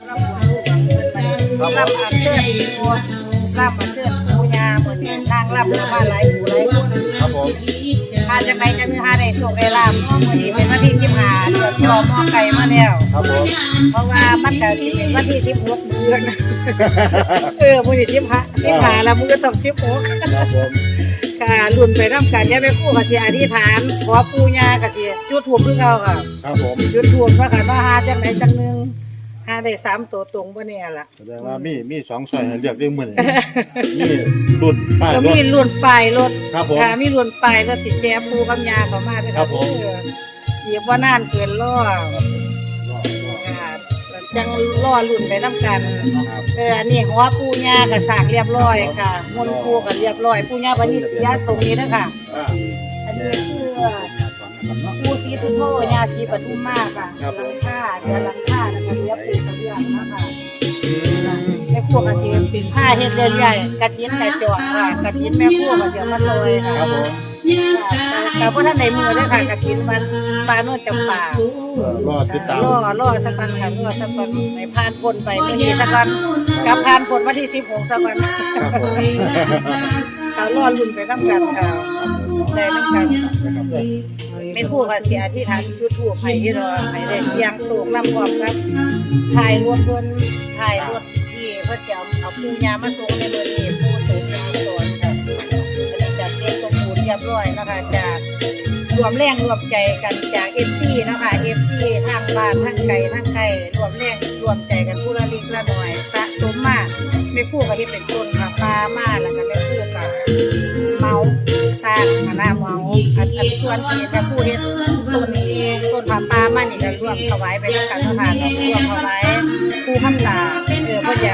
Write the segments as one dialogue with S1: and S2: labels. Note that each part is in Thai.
S1: รับอันเชิญตัวรับอันเชิญปูยาเหมือนนางรับมาหลายผู้หลายคน
S2: ครับผม
S1: หาจังไดจังหาได้โชคได้ลาบเนาะมื้อนี้เป็นวันที่15เดือนจอมอไก่มาแล้ว
S2: ครับผม
S1: เพราะว่ามันก็สิเป็นวันที่16เดือนเออมื้อนี้15 15แล้วมื้อก็ต้อง16
S2: ครับผม
S1: ค่ะรุ่นไปนํกันอย่าไปคู่ก็สิอธิษฐานขอปู่ย่าก็สิจุดธูปคือเก่าค่ะ
S2: ครับผม
S1: จุดธูปว่าคันว่าหาจังไดจังหนึง หาได้สามตัวตรงบ่แน่ล่ะ
S2: แสดงว่ามีมีสองซอยให้เลือกเรื่องมือนี่รุ่นป้าย
S1: ก็
S2: รถ
S1: มีรุ่นปลายรถ
S2: ครับผม
S1: ค่ะมีรุ่นปลายรถสิแจ๊ปูกับยาเข้ามาด้วย
S2: ครับผม
S1: เออเหยียบว่านานเกินล่อค่ะจังล่อรุ่นไปน้ำกัน
S2: ครับ
S1: เอออันนี้หัวปูยากับสากเรียบร้อยค่ะมนต์ปูกับเรียบร้อยปูยาบันนี้ยาตรงนี้นะค่ะ
S2: อ่า
S1: อันนี้คือปูสีสุโธยาชีปทุมมาค่ะหลังค่าเดือนหลังค่านะคะเรียบปู กระเบื้องนะคะแม่ครัวกระเทียมเป็นผ้าเฮ็ดเรือนใหญ่กระเทียมไก่จอกค่ะกระเทียมแม่ครัวกระเทียมมาซอยค่ะ
S2: ครับผม
S1: แต่พวกท่านในมือด้วยค่ะกระถินมันปลาโนวดจำปา
S2: เอ่อรอติดตาม
S1: ล่อล่อสักวันค่ะล่อสักวันในพานคนไปไม่ดีสักวันกับพานคนวันที่สิบหกสักวัน
S2: ครับผม
S1: เขาล่อลุ่นไปน้ำกันค่ะได้น้ำกัน ไม่พูดว่าเสียที่ทานจุดถูกให้ที่รอให้ได้เสียงสูงนำความครับถ่ายรถบนถ่ายรถที่เพื่อจะเอาปูยามาส่งในเบอร์นี้ปูสูงเป็นสวนค่ะอันนี้จัดเตรียมสมบูรณ์เรียบร้อยนะคะจากรวมแรงรวมใจกันจากเอฟซีนะคะเอฟซีทางบ้านทางไกลทางไกลรวมแรงรวมใจกันผู้ละเลิกละหน่อยสะสมมาไม่คู่กับที่เป็นต้นค่ะปลามา อันอันส่วนที่แม่คู่เฮ็ดต้นต้นผาปลามานี่ก็ร่วมถวายไปแล้วกันนะคะก็รวมถวายผู้คำตาเออเพื่อจะ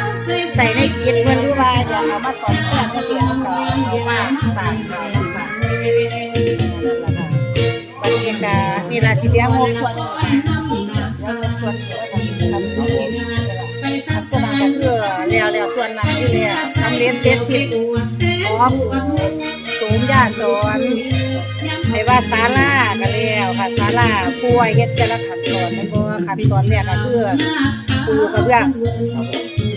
S1: ใส่ในกินเพื่อนรู้ว่าจะเอามาสอนเพื่อนเพื่อเปลี่ยนเอาเอามาฝากเขาฝากนั่นแหละค่ะบรรยากาศนี่ราชิเดียงบส่วนส่วนที่ว่าทำทำนี้ลักษณะก็คือแล้วแล้วส่วนนั้นอยู่เนี่ยทำเลี้ยงเจ็ดสิบพร้อ มสูงญาสอนไอ้ว่าศาลาก็แล้วค่ะศาลาป่วยเฮ็ดแต่ละขั้นตอนมันก็ขั้นตอนแรกก็คือปูกระเบื้อง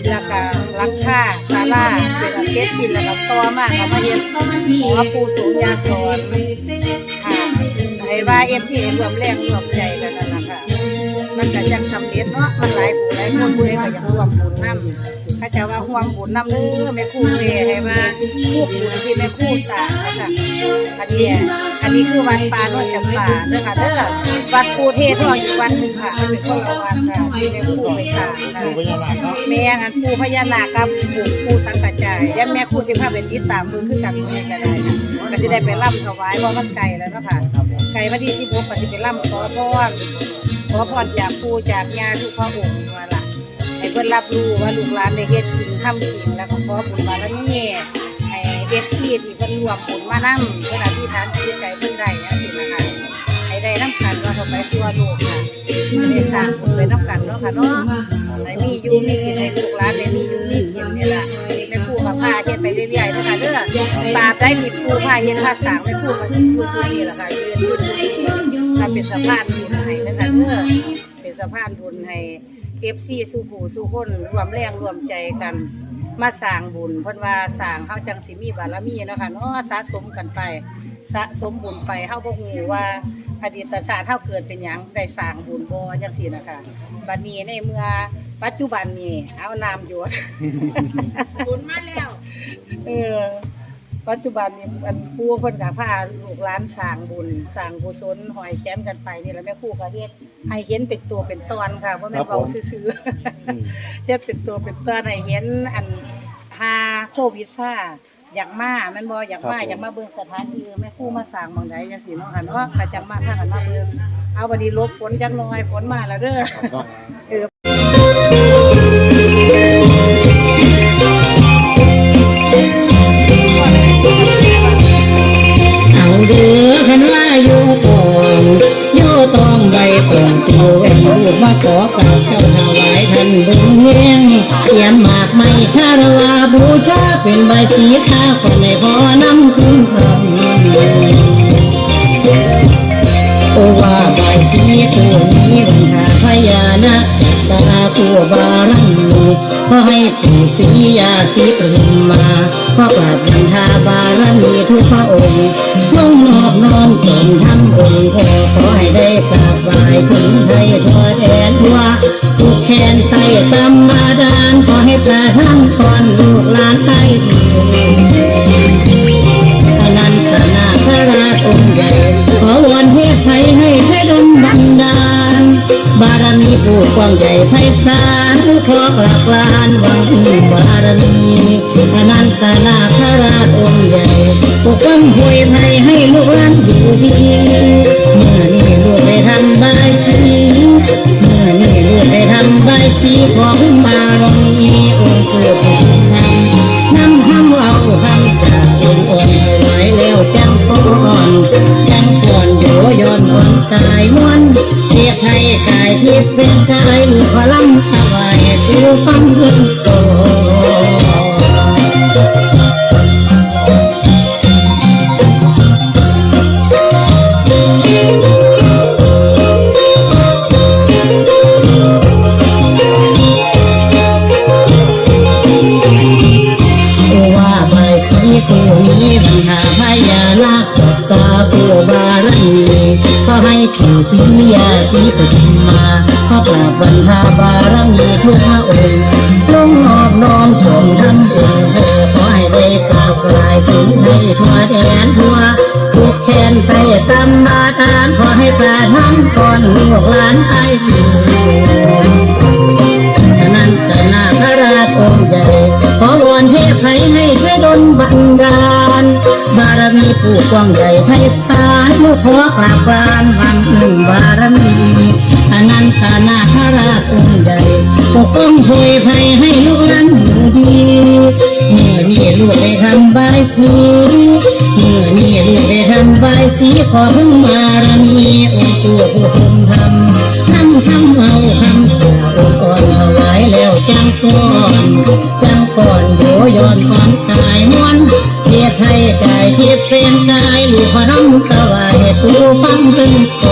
S1: แล้วก็ลังคาศาลาเป็นเก็ดสินแล้วก็ต่อมาก็มาเฮ็ดหัวปูสูงญาสอนค่ะไอ้ว่าเอฟที่รวมแรงรวมใจกันนั่นแหละค่ะ มันก็จังสำเร็จเนาะมันหลายผู้หลายคนผู้ใดก็อยากร่วมบุญนำข้าเจ้าว่าห่วงบุญนำเด้อแม่ครูเวให้ว่าผู้บุญที่แม่ครูสร้างนะคะอันนี้อันนี้คือวัดป่าโนนจำปาเด้อค่ะเด้อวัดปูเทศทองอีกวัดหนึงค่ะมันเป็นคนละวัดค่ะที่แม่ครูไปสร้างค่ะ
S2: ดูพญานาคเนาะ
S1: แม่อันปูพญานาคกับปูปูสังกัจจายยันแม่ครูสิพาเป็นติดตามเบิ่งคือกันเมื่อก็ได้ค่ะก็สิได้ไปร่ำถวายเพราะมันไกลแล้วเนาะค่ะ
S2: ครับผม
S1: ไก่วันที่สิบหกก็สิไปร่ำขอพร ขอพรจากปู่จากย่าทุกพระองค์ว่าล่ะให้เพิ่นรับรู้ว่าลูกหลานได้เฮ็ดจริงทำจริงแล้วก็ขอบุญบารมีให้เด็กที่ที่เพิ่นรวมบุญมานำเพิ่นอธิษฐานจิตใจเพิ่นได้นะสินะคะให้ได้น้ำกันว่าเขาไปทั่วโลกค่ะจะได้สร้างบุญไปน้ำกันเนาะค่ะเนาะให้มีอยู่มีกินให้ลูกหลานได้มีอยู่มีกินนี่ล่ะแม่ครูกับพาเฮ็ดไปเรื่อยๆเนาะค่ะเด้อตาบได้มีครูพาเฮ็ดพาสางแม่ครูก็สิอยู่ตรงนี้ล่ะค่ะยืนอยู่ตรงนี้ถ้าเป็นสะพานบุญให้นะ คะเมื่อเป็นสะพานบุญให้เอฟซีสู้ผู้สู้คนรวมแรงรวมใจกัน มาสร้างบุญเพิ่นว่าสร้างเฮาจังสิมีบารมีเนาะค่ะเนาะสะสมกันไป สะสมบุญไปเฮาบ่ฮู้ว่าอดีตชาติเฮาเกิดเป็นหยังได้สร้างบุญบ่จังซี่นะคะบัดนี้ในเมื่อปัจจุบันนี้เอาน้ำหยด
S3: บุญมาแล้ว
S1: เออ ปัจจุบันนี้อันครูเพิ่นก็พาลูกหลานสร้างบุญสร้างกุศลหอยแค้มกันไปนี่แหละแม่ครูก็เฮ็ดให้เห็นเป็นตัวเป็นตอนค่ะบ่แม่นเว้าซื่อ
S2: อืม
S1: ๆเฮ็ดเป็นตัวเป็นตอนให้เห็นอันหาโควิดซ่าอยากมาแม่นบ่อยากมาอยากมาเบิ่งสถานที่แม่ครูมาสร้างหม่องใดจังซี่เนาะค่ะเนาะก็จังมาพากันมาเบิ่งเอาบัดนี้ลบฝนจักหน่อยฝนมาแล้วเด้อ
S2: เนาะ
S1: เออ
S4: เป็นใบสีข้าคนในพอน้ำคืนคำโอว่าใบสีตัวนี้วันหาพญานาคสัตตาผู้บารอให้ปู่ศรียาศรีปรุมมาขอกราบบันทาบารมีทุกพระองค์ลง น้อมตนทำองค์ขอขอให้ได้กราบไหว้ถึงไทยทั่วแดนทั่วทุกแขนไตสัมมาดานขอให้ประทานพรลูกหลานไทยถึงอนันตนาคราชองค์ใหญ่ขอวอนเทพไทยให้ใช้ดลบันดาลบารมีผู้กว้างใหญ่ไพศาลครอบหลักล้านวังบารมีอนันตนาคราชองค์ใหญ่ปกป้องหวยไทยา ว้างใหญ่ไพศาลลูกขอกราบกรานวันพึ่งบารมีอนันตนาคราชองค์ใหญ่ปกป้องพวยภัยให้ลูกหลานอยู่ดีเมื่อนี่ลูกได้ทำบายสีเมื่อนี่ลูกได้ทำบายสีขอพึ่งบารมีองค์ตัวผู้ทรงธรรมนำคำเอาคำสาองค์ก่อนถวายแล้วจังฟ้อนจังฟ้อนโยย้อนก่อนกายมวน ให้กายเทียบเป็นกายลูกขอน้ำถวายผู้ฟังถึงโต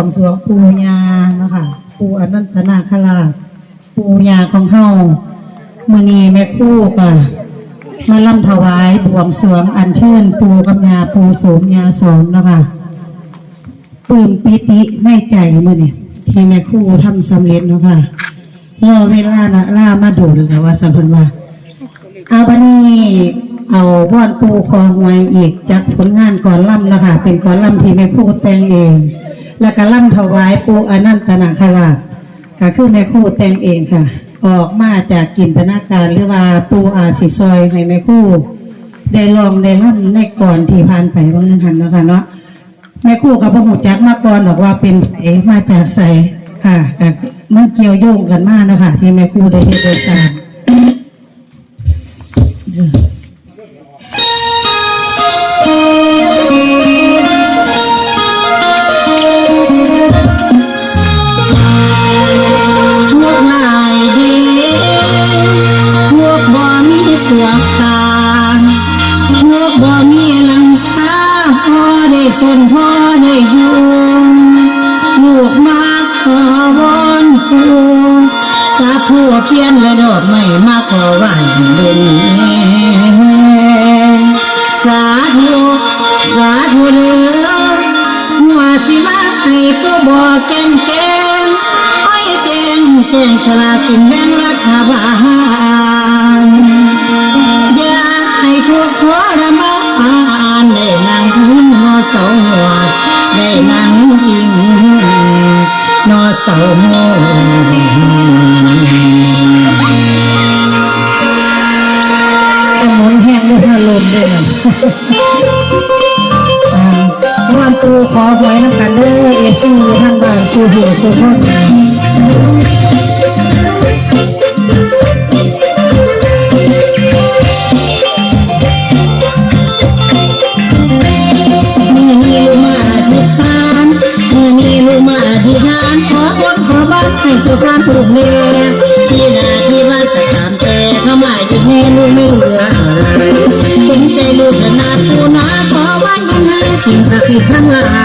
S4: วงสรวงปูญานะคะปูอนันตนาคราชปูญาของเฮามือนีแม่คู่ก็มาล่ำถวายบวงสรวงอัญเชิญปูกับยาปูโสมยาสอนะคะปื้มปิติในใจมือนี่ที่แม่คู่ทำสำเร็จเนาะคะรอเวลานะล่ามาดนแล้วว่าสัมพันธ์ว่าเอาบันนี้เอาวอนปูคอหวยอีกจากผลงานก่อนล่ำนะคะเป็นก่อนล่ำที่แม่คู่แต่งเอง แล้วก็ล่ำถวายปูอนันตนาคราชก็คือแม่คู่แต่งเองค่ะ ออกมาจากกินตนาการหรือว่าปูอาสิซอยให้แม่คู่ ได้ลองได้ล่ำในก่อนที่ผ่านไปบางนึงหันนะคะเนาะแม่คู่กับพระหูจักมาก่อนบอกว่าเป็นไผมาจากใสค่ะมันเกี่ยวโยงกันมากนาะคะที่แม่คู่ได้เฮ็ดได้สร้าง สุนพ่อในยุงลูกมาขอวอนปูกับผู้เพียนและดอกไม่มาขอว่านเด่นสาธุสาธุเด้อหัวสิมาให้ตัวบอกแก่งแกงอ้อยแก่งแก่งชลากินแมงรัฐบาล โอ้ยแห้งด้วยฮาลมด้วยนะวันตูขอไว้นะคะเด้อเอฟซีท่านบ้านสู่หัวสู่พ่อ สิทั้งหลาย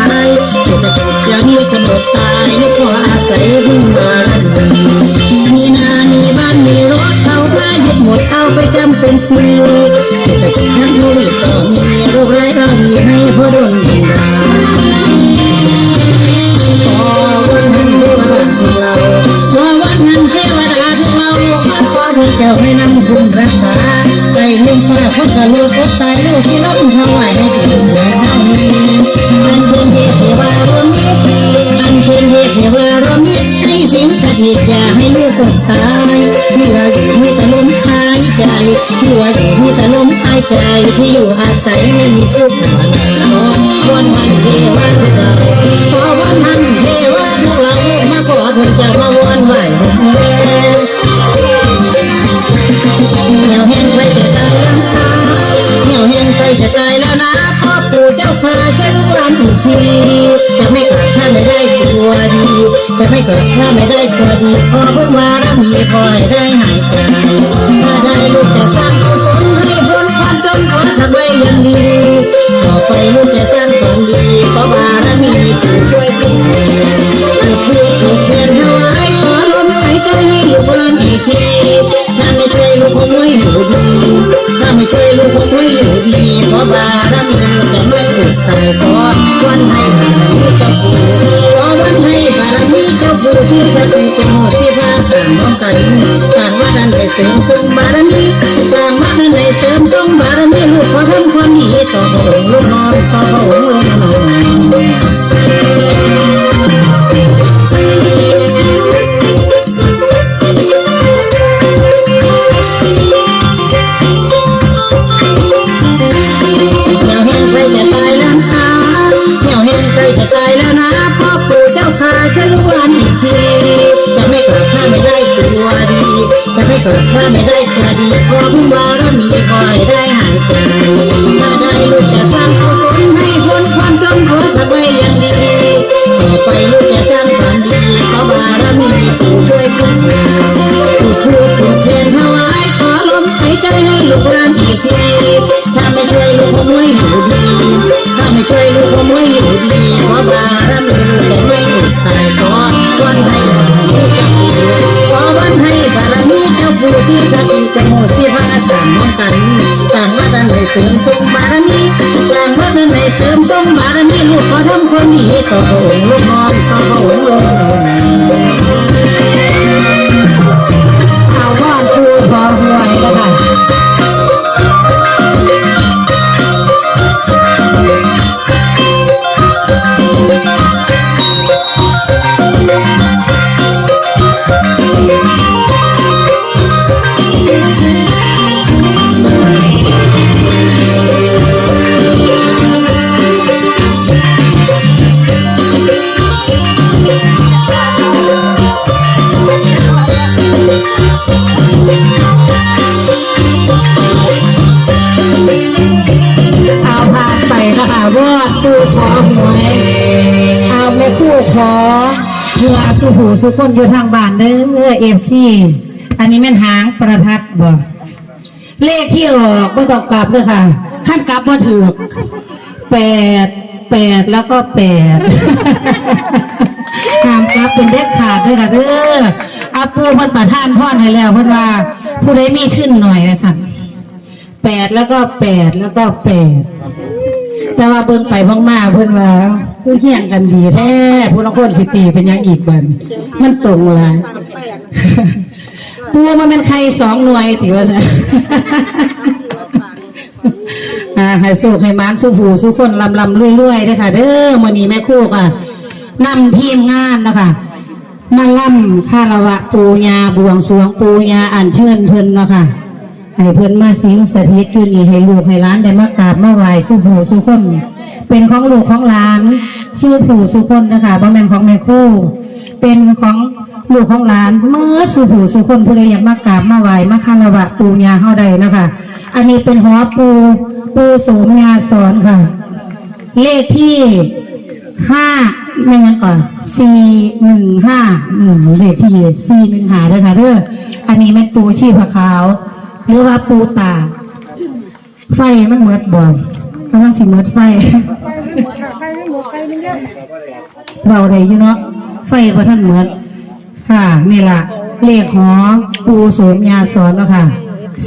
S4: ไม่เกิดเธอไม่ได้เกิดดีขอพึ่งบารมีคอยได้ห่างไกล Oh, oh. สุหูสุคนอยู่ทางบ้านเด้อเอฟซีอันนี้แม่นหางประทัดบ่เลขที่ออกบ่ตอกกลับเลยค่ะขั้นกลับบ่ถูกแปดแปดแล้วก็แปดตามกลับเป็นเด็ดขาดด้วยค่ะเด้ออาปูเพิ่นประทานพ่อนให้แล้วเพิ่นว่า ผู้ใดมีขึ้นหน่อยสั่นแปดแล้วก็แปดแล้วก็แปดแต่ว่าเบิ่งไปมากๆเพื่อนว่า คือเฮียงกันดีแท้ผู้ละคนสิตีเป็นยังอีกบันมันตรงละปูมันเป็นใครสองหน่วยถือว่าซะอ่าให้สู้ให้มานสู้ผูสู้คนลำลำรวยรวยๆด้อค่ะ เด้อมื้อนี้แม่ครู่ค่ะนำทีมงานนะคะมาล่ำคารวะปูญาบวงสวงปูญาอัญเชิญเพิ่นเนาะค่ะให้เพิ่นมาสิงสถิตอยู่นี่ให้ลูกให้หล้านได้มากราบมาไหว้สู้ผูสู้คน เป็นของลูกของหลานสู้ผู้สู้คนนะคะบ่แม่นของแม่คู่ เป็นของลูกของหลานเมื่อสู่ผู้สู่คนผู้ใดอยากมากราบมาไหว้มาคารวะปูญาเฮาใดนะคะ อันนี้เป็นหอปูปูโสมญาสอนค่ะ เลขที่ห้าไม่งั้นก่อนสี่หนึ่งห้าอืมเลขที่สี่หนึ่งหาด้วยค่ะเด้ออันนี้เป็นปูชีพขาว หรือว่าปูตา ไฟมันเหมือดบ่อย กำลังสิเหมือดไฟเบาได้อยู่เนาะไฟพระท่านเหมือนค่ะนี่ล่ะ เลขหอปูโสมยาสอนเนาะค่ะ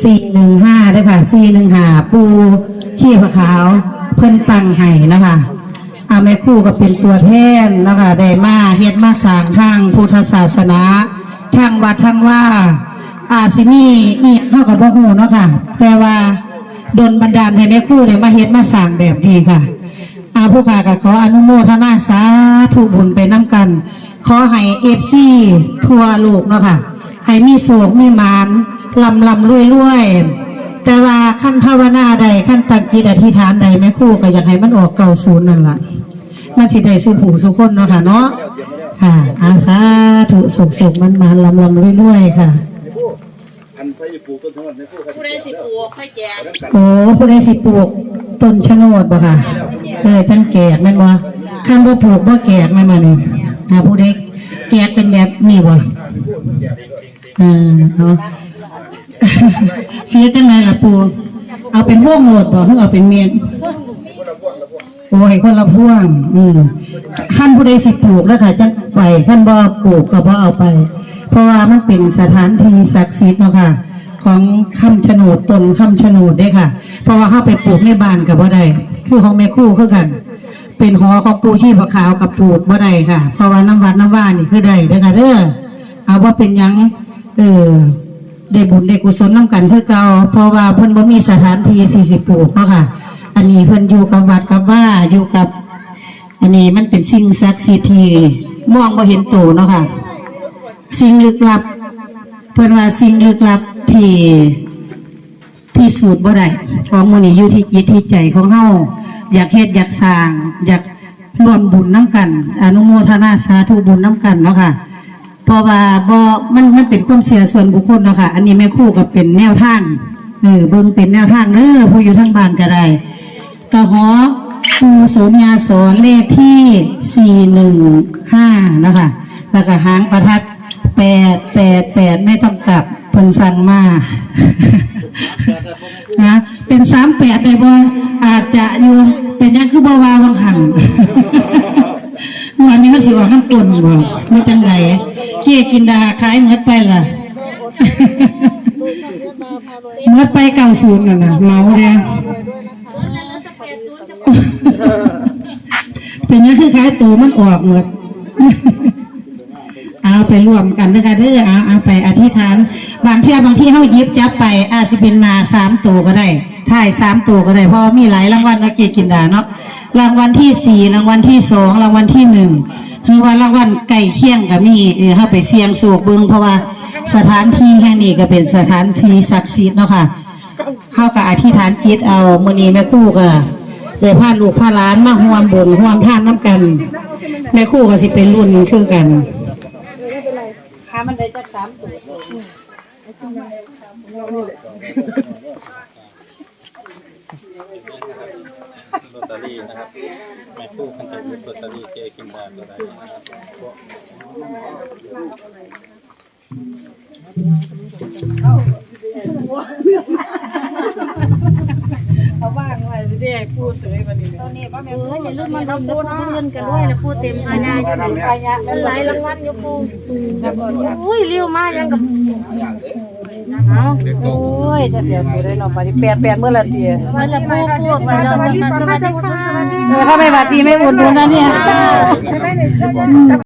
S4: สี่หนึ่งห้าด้วยค่ะสี่หนึ่งห้าปูชีพขาว เพิ่นตังไห้นะคะอาแม่คู่ก็เป็นตัวแทนนะคะได้มาเฮ็ดมาสางทางพุทธศาสนาทางวัดทางว่า อาสิมีอีกเท่ากับบ่ฮู้เนาะค่ะแต่ว่า ดนบันดาลให้แม่ครู่ได้มาเฮ็ดมาสร้างแบบนี้ค่ะอาผู้ขาก็ขออนุโมทนาสาธุบุญไปน้ำกัน ขอให้เอฟซีทั่วโลกเนาะค่ะให้มีโศกมีมานลำลำรวยรวยแต่ว่าขั้นภาวนาใดขั้นตังกิจอธิษฐานใดแม่คู่ก็อยากให้มันออกเก่าศูนย์นั่นล่ะมันสิได้สุผูสุคนเนาะค่ะเนาะค่ะอาสาธุสุขสุขมันมันลำลำรวยรวยค่ะ
S2: อันพระยปูต้นทั้งหมดในผู้ครับ
S3: ผู้ใดสิปลูกค่อยแจก
S4: โอ้ผู้ใดสิปลูกต้นชะโนดบ่ค่ะเออจังแกกแม่นบ่คันบ่ปลูกบ่แกกแม่นบ่นี่อ่าผู้ใดแกกเป็นแบบนี้บ่เออเอาเสียจังไดล่ะปู่เอาเป็นวงโหลดบ่หรือเอาเป็นเมียนโอ้ยคนละพ่วง อืมขั้นผู้ใดสิปลูกแล้วค่ะจังไปขั้นบ่ปลูกก็บ่เอาไป เพราะว่ามันเป็นสถานที่ศักดิ์สิทธิ์เนาะค่ะ ของคำชะโนดตนคำชะโนดเด้ค่ะ เพราะว่าเข้าไปปลูกในบ้านกับบ่ได้คือของแม่คู่คือกัน เป็นหอของปูชีพขาวกับปลูกบ่ได้ค่ะ เพราะว่าน้ำวัดน้ำว่านี่คือได้เด้อค่ะเด้อเอาว่าเป็นยังเออได้บุญได้กุศลน้ำกันคือเก่าเพราะว่าเพิ่นบ่มีสถานที่ที่สิปลูกเนาะค่ะ อันนี้เพิ่นอยู่กับวัดกับว่าอยู่กับ อันนี้มันเป็นสิ่งศักดิ์สิทธิ์ที่มองบ่เห็นตัวเนาะค่ะ สิ่งลึกลับ เพิ่นว่าสิ่งลึกลับ ที่พิสูจน์บ่ได้ของมื้อนี้อยู่ที่จิตที่ใจของเฮาอยากเฮ็ดอยากสร้าง อยากร่วมบุญน้ำกัน อนุโมทนาสาธุบุญน้ำกันเนาะค่ะเพราะว่าบ่มันมันเป็นความเสียส่วนบุคคลเนาะค่ะอันนี้แม่ครู่ก็เป็นแนวทางเออเบิ่งเป็นแนวทางเด้อผู้อยู่ทางบ้านก็ได้กะหอปูโสมยาสอนเลขที่สี่หนึ่งห้านะคะแล้วก็หางประทัดแปดแปดแปดไม่ต้องกลับ พิ่นสั่งมานะเป็นสามแปดได้บ่อาจจะอยู่เป็นยังคือบ่วาวังหันวันนี้มันสิออกน้ำกลนบ่ไม่จังไรเกี้ยกินดาขายเหมือดไปล่ะเหมือดไปเก้าศูนย์น่ะนะเมาเลยเป็นยังคือขายตัวมันออกหมดเอาไปรวมกันนะคะเด้อเอาเอาไปอธิษฐาน บางเที่ยบางที่เขายิบจับไปอาจจะเป็นนาสามตัวก็ได้ถ่ายสามตัวก็ได้เพราะมีหลายรางวัลนะเกียกินดาเนาะรางวัลที่สี่รางวัลที่สองรางวัลที่หนึ่งคือว่ารางวัลไก่เคี่ยงกับมีเออเข้าไปเสี่ยงโศกเบิงเพราะว่าสถานที่แห่งนี้ก็เป็นสถานที่ศักดิ์สิทธิ์เนาะค่ะเข้ากับอธิษฐานจิตเอามือนี้แม่คู่ก็เลยพาลูกพาล้านมาห่วมบุญห่วมท่านน้ำกัน แม่คู่ก็สิเป็นรุ่นคือกัน
S1: หามันได้จักสามตัว
S5: ลอตเตอรี่นะครับแม่คู่คันใจบุญลอตเตอรี่เจกินดาตัวใดนะครับ
S1: เขาว่างไว้สิได้พูดเสยบัดนี้ตอนนี้บ่แม่
S3: เอออย่าลืมมาลงทุนเงินกันด้วยนะพูดเต็มพายาอยู่พายาเป็นหลายรางวัลอยู่ปูอุ้ยเลี้ยวมายังกับ เอา
S1: โอ้ยจะเสียตัวได้เนาะปฏิแปดแปดเมื่อละเตีย
S3: มันจะพูดพูดไปแล้วจะมาสวัสดีค่ะ
S1: เออถ้าไม่มาดดีไม่อุดหนุนนะเนี่ย
S2: เออ